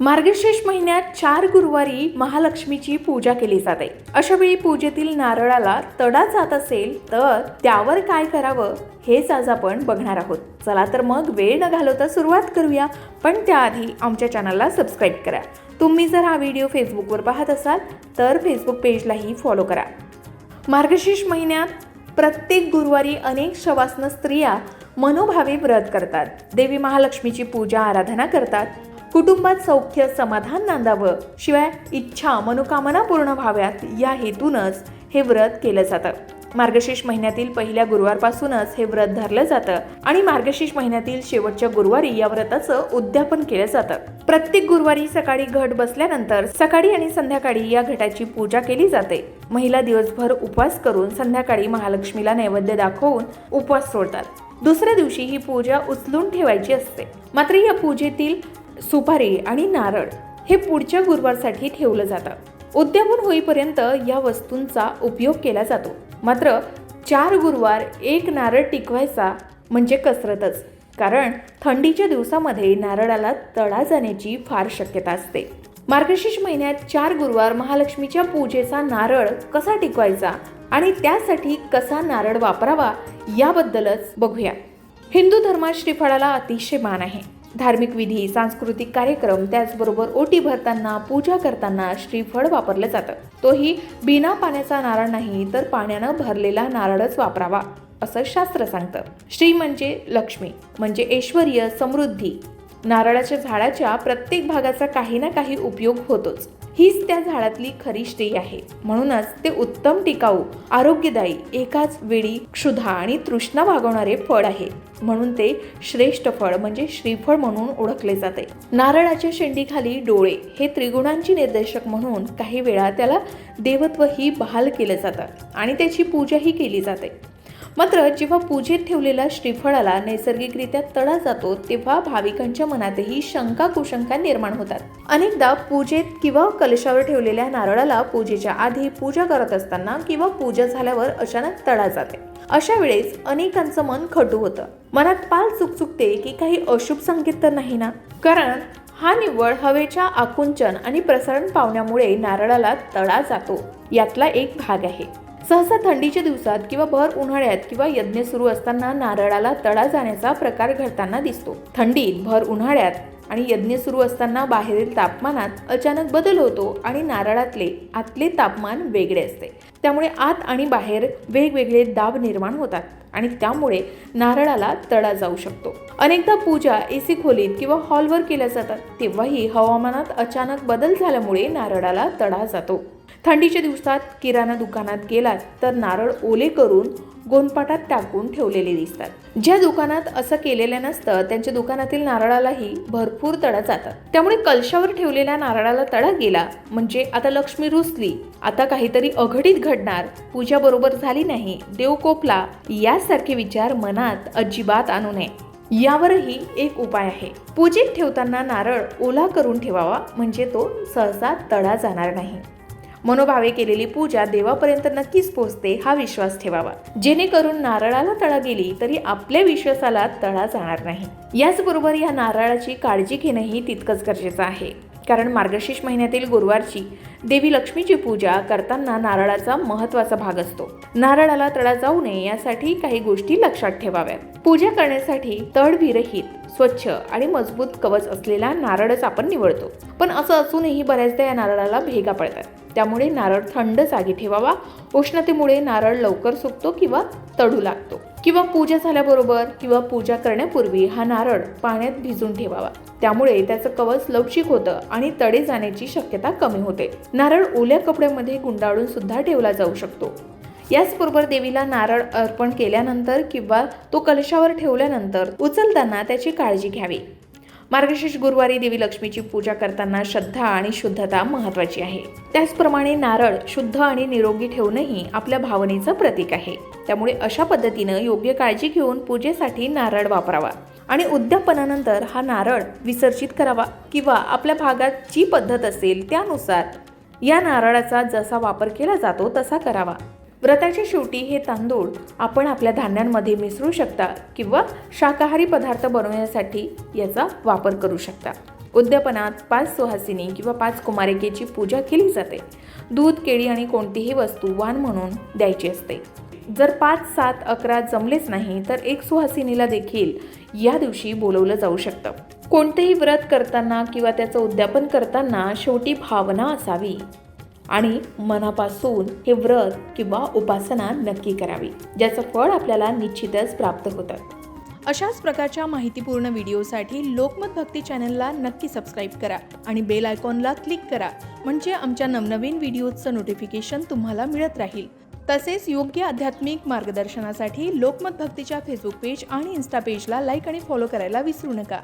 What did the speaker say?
मार्गशीर्ष महिन्यात चार गुरुवारी महालक्ष्मीची पूजा केली जाते. अशा वेळी पूजेतील नारळाला तडा जात असेल तर त्यावर काय करावं हेच आज आपण बघणार आहोत. चला तर मग वेळ न घालवता सुरुवात करूया पण त्याआधी आमच्या चॅनलला सबस्क्राईब करा. तुम्ही जर हा व्हिडिओ फेसबुकवर पाहत असाल तर फेसबुक पेजलाही फॉलो करा. मार्गशीर्ष महिन्यात प्रत्येक गुरुवारी अनेक शवासनं स्त्रिया मनोभावे व्रत करतात. देवी महालक्ष्मीची पूजा आराधना करतात. कुटुंबात सौख्य समाधान नांदावं. शिवाय इच्छा मनोकामना पूर्ण व्हाव्यात. या हेतूनच हे व्रत केलं जातं. मार्गशीर्ष महिन्यातील पहिल्या गुरुवारपासूनच हे व्रत धरलं जातं आणि मार्गशीर्ष महिन्यातील शेवटच्या गुरुवारी या व्रताचं उद्यापन केलं जातं. प्रत्येक गुरुवारी सकाळी घट बसल्यानंतर सकाळी आणि संध्याकाळी या घटाची पूजा केली जाते. महिला दिवसभर उपवास करून संध्याकाळी महालक्ष्मीला नैवेद्य दाखवून उपवास सोडतात. दुसऱ्या दिवशी ही पूजा उचलून ठेवायची असते. मात्र या पूजेतील सुपारी आणि नारळ हे पुढच्या गुरुवारसाठी ठेवलं जातं. उद्यापन होईपर्यंत या वस्तूंचा उपयोग केला जातो. मात्र चार गुरुवार एक नारळ टिकवायचा म्हणजे कसरतच कारण थंडीच्या दिवसामध्ये नारळाला तडा जाण्याची फार शक्यता असते. मार्गशीर्ष महिन्यात चार गुरुवार महालक्ष्मीच्या पूजेचा नारळ कसा टिकवायचा आणि त्यासाठी कसा नारळ वापरावा याबद्दलच बघूया. हिंदू धर्मात श्रीफळाला अतिशय मान आहे. धार्मिक विधी सांस्कृतिक कार्यक्रम त्याचबरोबर ओटी भरताना पूजा करताना श्रीफळ वापरलं जातं. तोही बिना पाण्याचा नारळ नाही तर पाण्यानं भरलेला नारळच वापरावा असं शास्त्र सांगतं. श्री म्हणजे लक्ष्मी म्हणजे ऐश्वर्य समृद्धी. नारळाच्या झाडाच्या प्रत्येक भागाचा काही ना काही उपयोग होतोच. हीच त्या झाडातली खरी श्री आहे. म्हणूनच ते उत्तम टिकाऊ आरोग्यदायी एकाच वेळी क्षुधा आणि तृष्णा भागवणारे फळ आहे. म्हणून ते श्रेष्ठ फळ म्हणजे श्रीफळ म्हणून ओळखले जाते. नारळाच्या शेंडीखाली डोळे हे त्रिगुणांची निर्देशक म्हणून काही वेळा त्याला देवत्वही बहाल केलं जातं आणि त्याची पूजाही केली जाते. मात्र जेव्हा पूजेत ठेवलेल्या श्रीफळाला नैसर्गिकरित्या तडा जातो तेव्हा भाविकांच्या मनातही शंका कुशंका निर्माण होतात. अनेकदा पूजेत किंवा कलशावर ठेवलेल्या नारळाला पूजेच्या आधी पूजा करत असताना किंवा पूजा झाल्यावर अचानक तडा जाते. अशा वेळेस अनेकांचं मन खटू होतं. मनात पाल चुकचुकते की काही अशुभ संकेत तर नाही ना? कारण हा निव्वळ हवेच्या आकुंचन आणि प्रसारण पावण्यामुळे नारळाला तडा जातो. यातला एक भाग आहे. सहसा थंडीच्या दिवसात किंवा भर उन्हाळ्यात किंवा यज्ञ सुरू असताना नारळाला तडा जाण्याचा प्रकार घडताना दिसतो. थंडीत भर उन्हाळ्यात आणि यज्ञ सुरू असताना बाहेरील तापमानात अचानक बदल होतो आणि नारळातले आतले तापमान वेगळे असते. त्यामुळे आत आणि बाहेर वेगवेगळे दाब निर्माण होतात आणि त्यामुळे नारळाला तडा जाऊ शकतो. अनेकदा पूजा एसी खोलीत किंवा हॉलवर केल्या जातात. तेव्हाही हवामानात अचानक बदल झाल्यामुळे नारळाला तडा जातो. थंडीच्या दिवसात किराणा दुकानात गेलात तर नारळ ओले करून गोंदपाटात टाकून ठेवलेले दिसतात. ज्या दुकानात असं केलेलं नसतं त्यांच्या दुकानातील नारळालाही भरपूर तडा जातात. त्यामुळे कलशावर ठेवलेल्या नारळाला तडा गेला म्हणजे आता लक्ष्मी रुसली. आता काहीतरी अघटित घडणार. पूजा बरोबर झाली नाही. देव कोपला यासारखे विचार मनात अजिबात आणू नये. यावरही एक उपाय आहे. पूजेत ठेवताना नारळ ओला करून ठेवावा म्हणजे तो सहसा तडा जाणार नाही. मनोभावे केलेली पूजा देवापर्यंत नक्कीच पोहोचते हा विश्वास ठेवावा. जेणेकरून नारळाला तळा गेली तरी आपल्या विश्वासाला तळा जाणार नाही. याचबरोबर या नारळाची काळजी घेणंही तितकंच गरजेचं आहे. कारण मार्गशीर्ष महिन्यातील गुरुवारची देवी लक्ष्मीची पूजा करताना नारळाचा महत्त्वाचा भाग असतो. नारळाला तळा जाऊ नये यासाठी काही गोष्टी लक्षात ठेवाव्यात. पूजा करण्यासाठी तडविरहित स्वच्छ आणि मजबूत कवच असलेला नारळच आपण निवडतो. पण असं असूनही बऱ्याचदा या नारळाला भेगा पडतात. त्यामुळे नारळ थंड जागी ठेवावा. उष्णतेमुळे नारळ लवकर सुकतो किंवा तडू लागतो. किंवा पूजा झाल्याबरोबर किंवा पूजा करण्यापूर्वी हा नारळ पाण्यात भिजून ठेवावा. त्यामुळे त्याचं कवच लवचिक होतं आणि तडे जाण्याची शक्यता कमी होते. नारळ ओल्या कपड्यामध्ये गुंडाळून सुद्धा ठेवला जाऊ शकतो. याचबरोबर देवीला नारळ अर्पण केल्यानंतर किंवा तो कलशावर ठेवल्यानंतर उचलताना त्याची काळजी घ्यावी. मार्गशीर्ष गुरुवारी देवी लक्ष्मीची पूजा करताना श्रद्धा आणि शुद्धता महत्वाची आहे. त्याचप्रमाणे नारळ शुद्ध आणि निरोगी ठेवणंही आपल्या भावनेचं प्रतीक आहे. त्यामुळे अशा पद्धतीनं योग्य काळजी घेऊन पूजेसाठी नारळ वापरावा. आणि उद्यापनानंतर हा नारळ विसर्जित करावा किंवा आपल्या भागात जी पद्धत असेल त्यानुसार या नारळाचा जसा वापर केला जातो तसा करावा. व्रताच्या शेवटी हे तांदूळ आपण आपल्या धान्यांमध्ये मिसळू शकता किंवा शाकाहारी पदार्थ बनवण्यासाठी याचा वापर करू शकता. उद्यापनात पाच सुहासिनी किंवा पाच कुमारिकेची पूजा केली जाते. दूध केळी आणि कोणतीही वस्तू वाण म्हणून द्यायची असते. जर पाच सात अकरा जमलेच नाही तर एक सुहासिनीला देखील या दिवशी बोलवलं जाऊ शकतं. कोणतेही व्रत करताना किंवा त्याचं उद्यापन करताना शेवटी भावना असावी. आणि मनापासून हे व्रत किंवा उपासना नक्की करावी ज्याचं फळ आपल्याला निश्चितच प्राप्त होतं. अशाच प्रकारच्या माहितीपूर्ण व्हिडिओसाठी लोकमत भक्ती चॅनलला नक्की सबस्क्राईब करा आणि बेल आयकॉनला क्लिक करा म्हणजे आमच्या नवनवीन व्हिडिओजचं नोटिफिकेशन तुम्हाला मिळत राहील. तसेच योग्य आध्यात्मिक मार्गदर्शनासाठी लोकमत भक्तीच्या फेसबुक पेज आणि इन्स्टा पेजला लाईक आणि फॉलो करायला विसरू नका.